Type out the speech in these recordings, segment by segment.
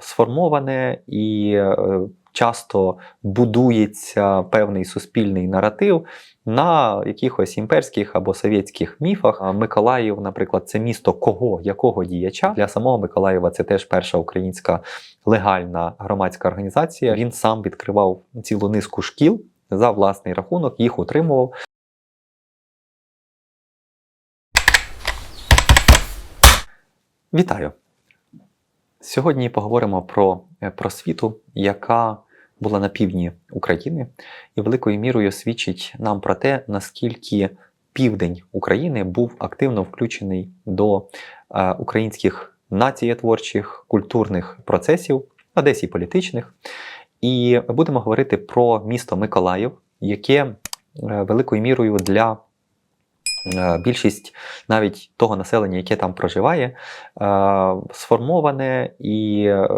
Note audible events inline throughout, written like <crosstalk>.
сформоване і е, часто будується певний суспільний наратив на якихось імперських або совєтських міфах. Миколаїв, наприклад, це місто кого, якого діяча для самого Миколаєва це теж перша українська легальна громадська організація. Він сам відкривав цілу низку шкіл за власний рахунок, їх утримував. Вітаю! Сьогодні поговоримо про е, просвіту, яка була на півдні України, і великою мірою свідчить нам про те, наскільки південь України був активно включений до е, українських націєтворчих культурних процесів, а десь і політичних. І будемо говорити про місто Миколаїв, яке е, великою мірою для більшість навіть того населення, яке там проживає, е, сформоване і е,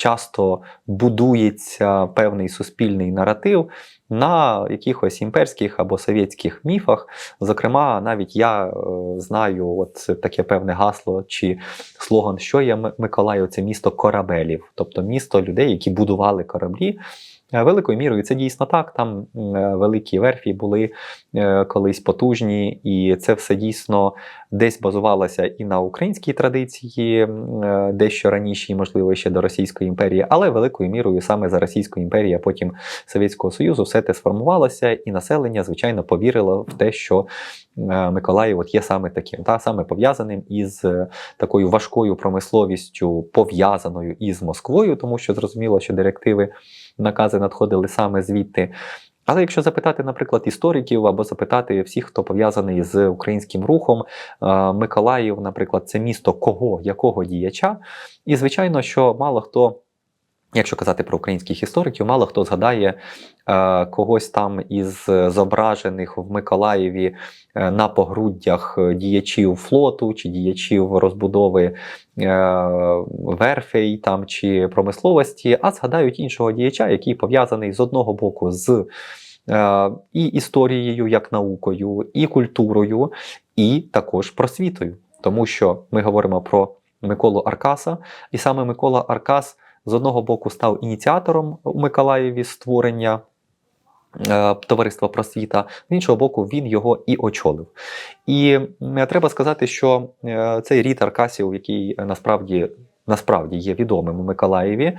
часто будується певний суспільний наратив на якихось імперських або совєтських міфах. Зокрема, навіть я е, знаю от таке певне гасло чи слоган, що є Миколаїв, це місто корабелів, тобто місто людей, які будували кораблі. Е, Великою мірою. Це дійсно так. Там е, великі верфі були е, колись потужні, і це все дійсно десь базувалося і на українській традиції, дещо раніше, і, можливо, ще до Російської імперії, але великою мірою саме за Російською імперією, а потім Совєтського Союзу, все те сформувалося, і населення, звичайно, повірило в те, що Миколаїв от є саме таким, та саме пов'язаним із такою важкою промисловістю, пов'язаною із Москвою, тому що зрозуміло, що директиви, накази надходили саме звідти. Але якщо запитати, наприклад, істориків або запитати всіх, хто пов'язаний з українським рухом, е, Миколаїв, наприклад, це місто кого, якого діяча, і звичайно, що мало хто. Якщо казати про українських істориків, мало хто згадає е, когось там із зображених в Миколаєві е, на погруддях діячів флоту чи діячів розбудови е, верфей там чи промисловості, а згадають іншого діяча, який пов'язаний з одного боку з е, і історією як наукою, і культурою, і також просвітою. Тому що ми говоримо про Миколу Аркаса, і саме Микола Аркас з одного боку став ініціатором у Миколаєві створення е, товариства просвіта, з іншого боку, він його і очолив. І треба сказати, що е, цей рід Аркасів, який насправді. Насправді є відомим у Миколаєві, е,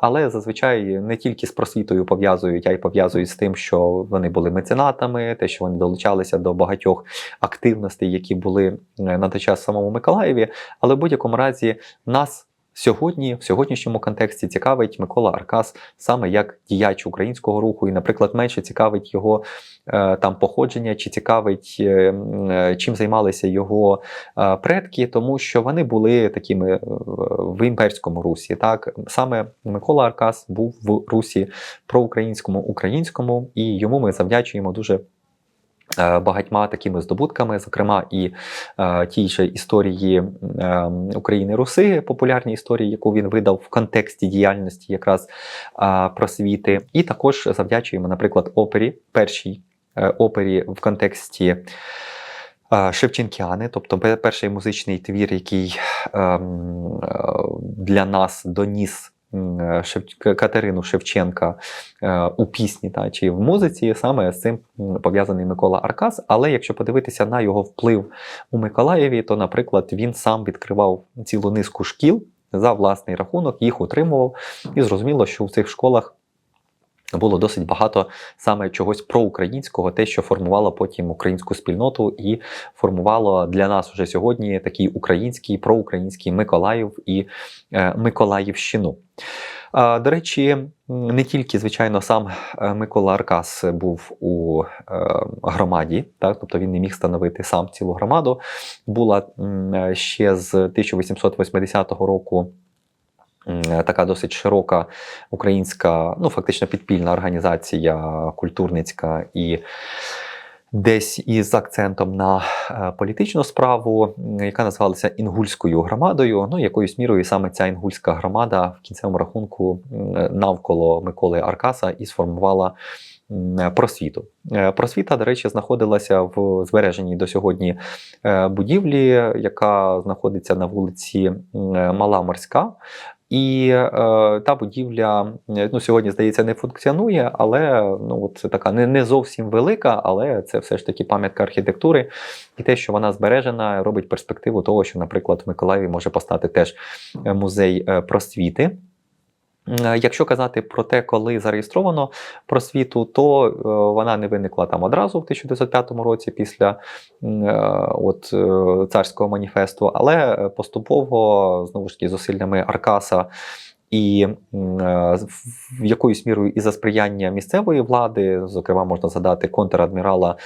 але зазвичай не тільки з просвітою пов'язують, а й пов'язують з тим, що вони були меценатами, те, що вони долучалися до багатьох активностей, які були на той час в самому Миколаєві. Але в будь-якому разі нас Сьогодні, в сьогоднішньому контексті, цікавить Микола Аркас саме як діяч українського руху, і, наприклад, менше цікавить його е, там походження, чи цікавить, е, е, чим займалися його предки, тому що вони були такими в імперському русі. Так саме Микола Аркас був в русі проукраїнському українському, і йому ми завдячуємо дуже. Е, Багатьма такими здобутками, зокрема і е, тій же історії е, України Руси, популярній історії, яку він видав в контексті діяльності якраз е, просвіти, і також завдячуємо, наприклад, опері, першій опері в контексті. Шевченкіани, тобто перший музичний твір, який ем, для нас доніс Катерину Шевченка е, у пісні та чи в музиці, саме з цим пов'язаний Микола Аркас. Але якщо подивитися на його вплив у Миколаєві, то, наприклад, він сам відкривав цілу низку шкіл за власний рахунок, їх утримував, і зрозуміло, що в цих школах. Було досить багато саме чогось проукраїнського, те, що формувало потім українську спільноту і формувало для нас уже сьогодні такий український, проукраїнський Миколаїв і е, Миколаївщину. До речі, не тільки, звичайно, сам е, Микола Аркас був у е, громаді, так, тобто він не міг становити сам цілу громаду. Була ще з 1880 року. Така досить широка українська, ну фактично підпільна організація культурницька і десь із акцентом на е, політичну справу, яка називалася Інгульською громадою. Ну, якоюсь мірою саме ця інгульська громада в кінцевому рахунку навколо Миколи Аркаса і сформувала просвіту. Е, Просвіта, до речі, знаходилася в збереженій до сьогодні е, будівлі, яка знаходиться на вулиці Мала Морська. І е, та будівля е, ну, сьогодні, здається, не функціонує, але ну, от це така не, не зовсім велика, але це все ж таки пам'ятка архітектури. І те, що вона збережена, робить перспективу того, що, наприклад, в Миколаєві може постати теж е, музей е, просвіти. Е, Якщо казати про те, коли зареєстровано просвіту, то е, вона не виникла там одразу в 1905 році після е, от, царського маніфесту, але поступово знову ж таки зусиллями Аркаса. І е, в якоюсь мірою і за сприяння місцевої влади, зокрема, можна згадати контрадмірала е,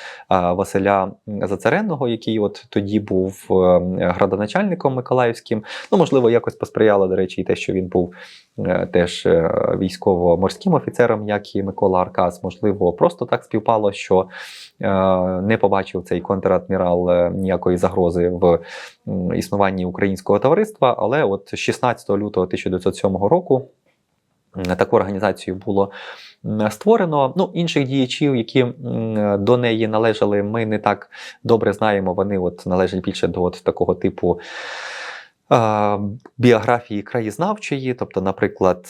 Василя Зацаренного, який от тоді був е, градоначальником Миколаївським. Ну, можливо, якось посприяло, до речі, і те, що він був теж військово-морським офіцером, як і Микола Аркас. Можливо, просто так співпало, що не побачив цей контрадмірал ніякої загрози в існуванні українського товариства. Але от 16 лютого 1907 року. М, Таку організацію було створено. Ну, інших діячів, які до неї належали, ми не так добре знаємо. Вони от належать більше до от такого типу біографії краєзнавчої, тобто, наприклад,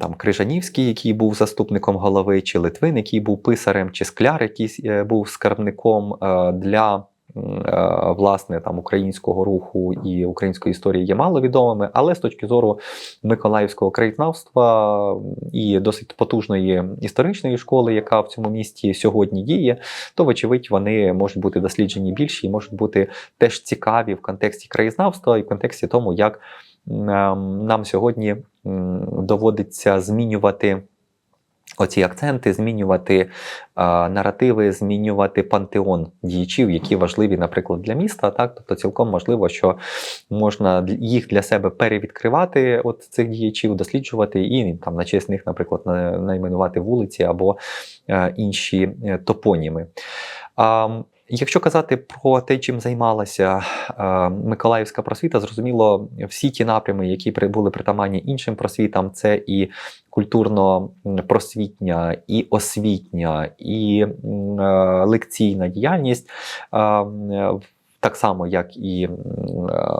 там Крижанівський, який був заступником голови, чи Литвин, який був писарем, чи Скляр, який е, був скарбником е, для. Е, Власне, там українського руху і української історії є маловідомими, але з точки зору миколаївського краєзнавства і досить потужної історичної школи, яка в цьому місті сьогодні діє, то, вочевидь, вони можуть бути досліджені більше і можуть бути теж цікаві в контексті краєзнавства і в контексті тому, як нам сьогодні доводиться змінювати. Оці акценти змінювати е, наративи, змінювати пантеон діячів, які важливі, наприклад, для міста. Так, тобто, цілком можливо, що можна їх для себе перевідкривати, от цих діячів, досліджувати і там на честь них, наприклад, на- найменувати вулиці або е, інші е, топоніми. А, Якщо казати про те, чим займалася е, Миколаївська просвіта, зрозуміло, всі ті напрями, які були притаманні іншим просвітам, це і культурно-просвітня, і освітня, і е, лекційна діяльність. е, Так само, як і е,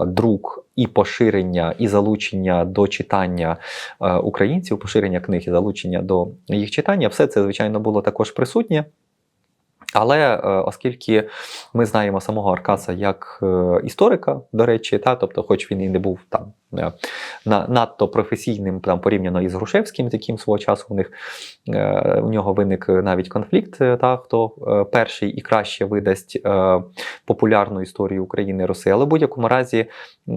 друк, і поширення, і залучення до читання е, українців, поширення книг і залучення до їх читання, все це, звичайно, було також присутнє. Але е, оскільки ми знаємо самого Аркаса як е, історика, до речі, та, тобто, хоч він і не був там е, надто професійним там, порівняно із Грушевським, з яким свого часу у них у нього виник навіть конфлікт, та, хто перший і краще видасть популярну історію України і Руси. Але в будь-якому разі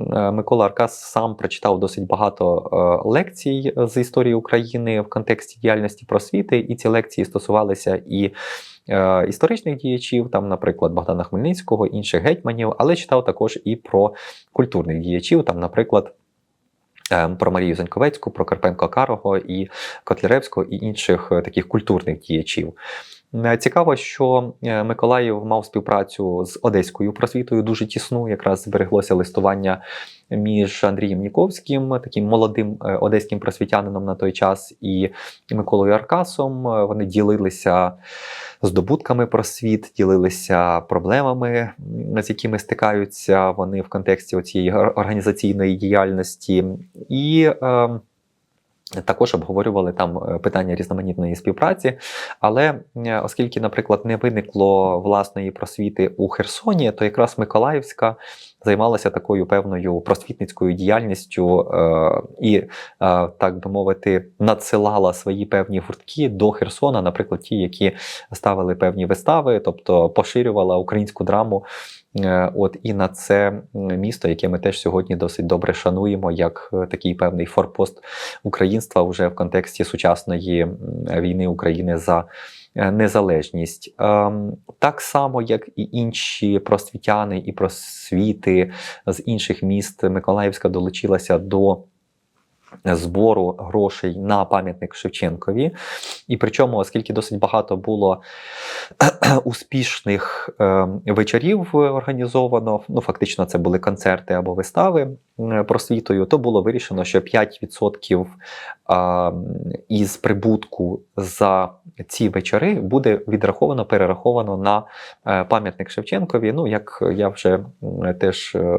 Микола Аркас сам прочитав досить багато лекцій з історії України в контексті діяльності просвіти, і ці лекції стосувалися і історичних діячів, там, наприклад, Богдана Хмельницького, інших гетьманів, але читав також і про культурних діячів, там, наприклад. е, Про Марію Заньковецьку, про Карпенко Карого і Котляревського і інших е, таких культурних діячів. Е, Цікаво, що е, Миколаїв мав співпрацю з одеською просвітою дуже тісну. Якраз збереглося листування між Андрієм Ніковським, таким молодим е, одеським просвітянином на той час, і Миколою Аркасом. Вони ділилися здобутками просвіт, ділилися проблемами, з якими стикаються вони в контексті цієї організаційної діяльності. І е, також обговорювали там е, питання різноманітної співпраці. Але оскільки, наприклад, не виникло власної просвіти у Херсоні, то якраз Миколаївська займалася такою певною просвітницькою діяльністю е, і, е, так би мовити, надсилала свої певні гуртки до Херсона, наприклад, ті, які ставили певні вистави, тобто поширювала українську драму. Е, От і на це місто, яке ми теж сьогодні досить добре шануємо, як такий певний форпост українства вже в контексті сучасної війни України за незалежність. Ем, Так само, як і інші просвітяни і просвіти з інших міст, Миколаївська долучилася до збору грошей на пам'ятник Шевченкові. І причому, оскільки досить багато було <clears throat> успішних е, вечорів організовано, ну фактично це були концерти або вистави просвітою, то було вирішено, що 5% е, із прибутку за ці вечори буде відраховано, перераховано на е, пам'ятник Шевченкові. Ну, як я вже теж е,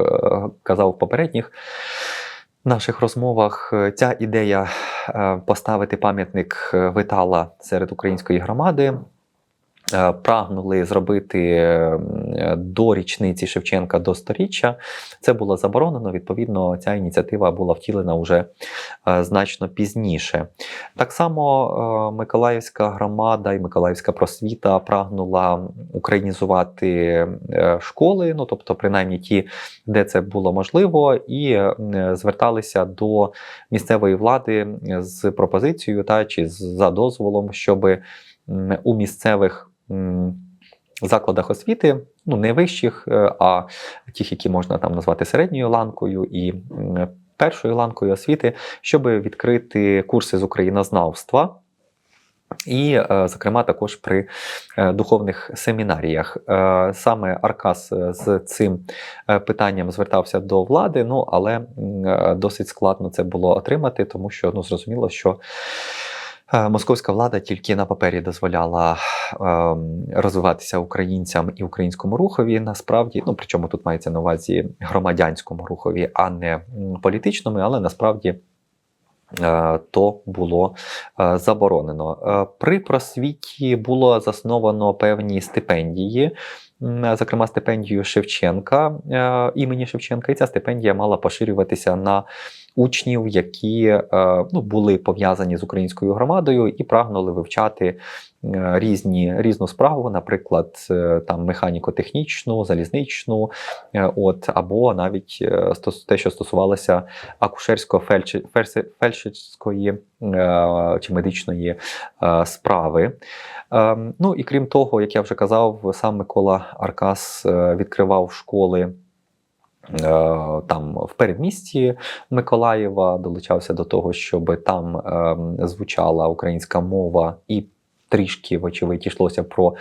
казав в попередніх наших розмовах е, ця ідея е, поставити пам'ятник е, витала серед української громади. Е, Прагнули зробити е, до річниці Шевченка до сторіччя. Це було заборонено. Відповідно, ця ініціатива була втілена вже е, значно пізніше. Так само Миколаївська громада і Миколаївська просвіта прагнула українізувати школи, ну тобто, принаймні ті, де це було можливо, і зверталися до місцевої влади з пропозицією та чи за дозволом, щоб у місцевих закладах освіти, ну не вищих, е, а тих, які можна там назвати середньою ланкою і першою ланкою освіти, щоб відкрити курси з українознавства. І, е, зокрема, також при е, духовних семінаріях. Саме Аркас з цим питанням звертався до влади, ну але досить складно це було отримати, тому що ну, зрозуміло, що московська влада тільки на папері дозволяла ем, розвиватися українцям і українському рухові. Насправді, ну причому тут мається на увазі громадянському рухові, а не політичному, але насправді. е, То було е, заборонено. Е, При просвіті було засновано певні стипендії, зокрема стипендію Шевченка е, імені Шевченка, і ця стипендія мала поширюватися на учнів, які е, ну, були пов'язані з українською громадою і прагнули вивчати е, різні різну справу, наприклад, е, там механіко-технічну, залізничну, от або навіть те, що стосувалося акушерсько-фельдшерської е, чи медичної справи. Ем, Ну і крім того, як я вже казав, сам Микола Аркас відкривав школи. Е, Там в передмісті Миколаєва долучався до того, щоб там ем, звучала українська мова і трішки, вочевидь, йшлося про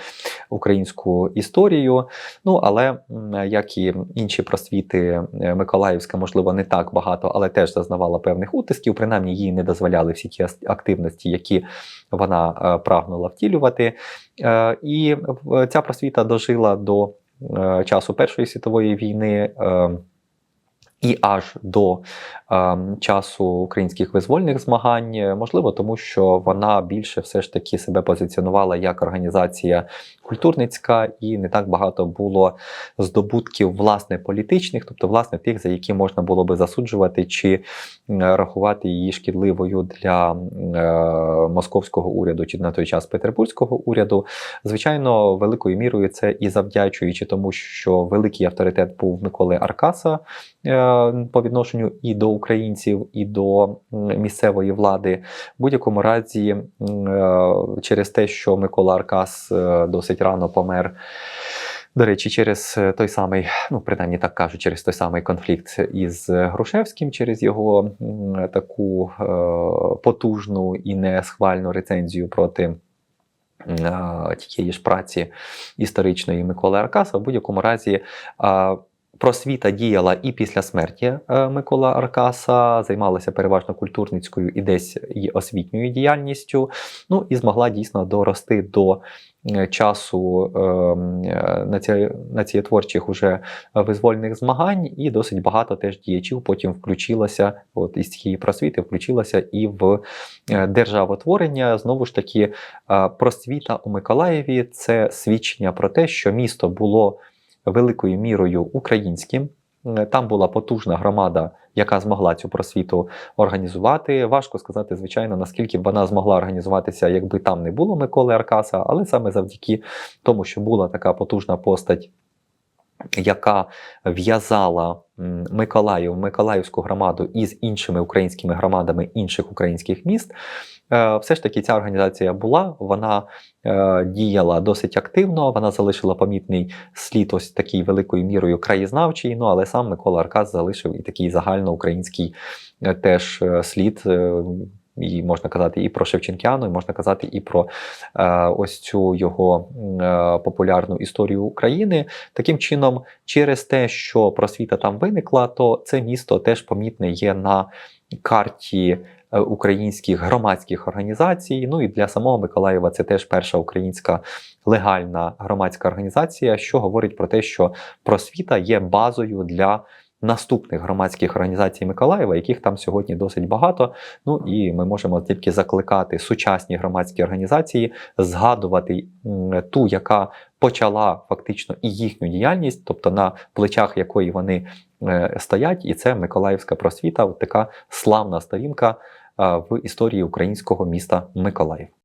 українську історію. Ну але як і інші просвіти, е, Миколаївська, можливо, не так багато, але теж зазнавала певних утисків. Принаймні їй не дозволяли всі ті активності, які вона е, прагнула втілювати. І ця просвіта дожила до часу Першої світової війни. І аж до е, часу українських визвольних змагань, Е, можливо, тому що вона більше все ж таки себе позиціонувала як організація культурницька, і не так багато було здобутків власне політичних, тобто власне тих, за які можна було би засуджувати чи рахувати її шкідливою для е, московського уряду чи на той час петербурзького уряду. Звичайно, великою мірою це і завдячуючи тому, що великий авторитет був Миколи Аркаса е, по відношенню і до українців, і до місцевої влади. В будь-якому разі, е, через те, що Микола Аркас е, досить рано помер. До речі, через е, той самий, ну принаймні так кажуть, через той самий конфлікт із Грушевським, через його таку потужну і несхвальну рецензію проти тієї ж праці історичної Миколи Аркаса. В будь-якому разі просвіта діяла і після смерті е, Микола Аркаса, займалася переважно культурницькою і десь і освітньою діяльністю. Ну і змогла дійсно дорости до е, часу е, е, наці... націєтворчих уже визвольних змагань, і досить багато теж діячів потім включилося, от із цієї просвіти, включилося і в е, державотворення. Знову ж таки, просвіта у Миколаєві це свідчення про те, що місто було великою мірою українським. Е, Там була потужна громада, яка змогла цю просвіту організувати. Важко сказати, звичайно, наскільки б вона змогла організуватися, якби там не було Миколи Аркаса, але саме завдяки тому, що була така потужна постать, яка в'язала Миколаїв, Миколаївську громаду із іншими українськими громадами інших українських міст. е, Все ж таки ця організація була, вона е, діяла досить активно, вона залишила помітний слід ось такий великою мірою краєзнавчий, ну але сам Микола Аркас залишив і такий загальноукраїнський е, теж слід. І можна казати і про Шевченкіану, і можна казати і про е, ось цю його е, популярну історію України. Таким чином, через те, що просвіта там виникла, то це місто теж помітне є на карті е, українських громадських організацій. Ну і для самого Миколаєва це теж перша українська легальна громадська організація, що говорить про те, що просвіта є базою для наступних громадських організацій Миколаєва, яких там сьогодні досить багато. Ну і ми можемо тільки закликати сучасні громадські організації згадувати ту, яка почала фактично і їхню діяльність, тобто на плечах якої вони е, стоять, і це Миколаївська просвіта, от така славна сторінка е, в історії українського міста Миколаїв.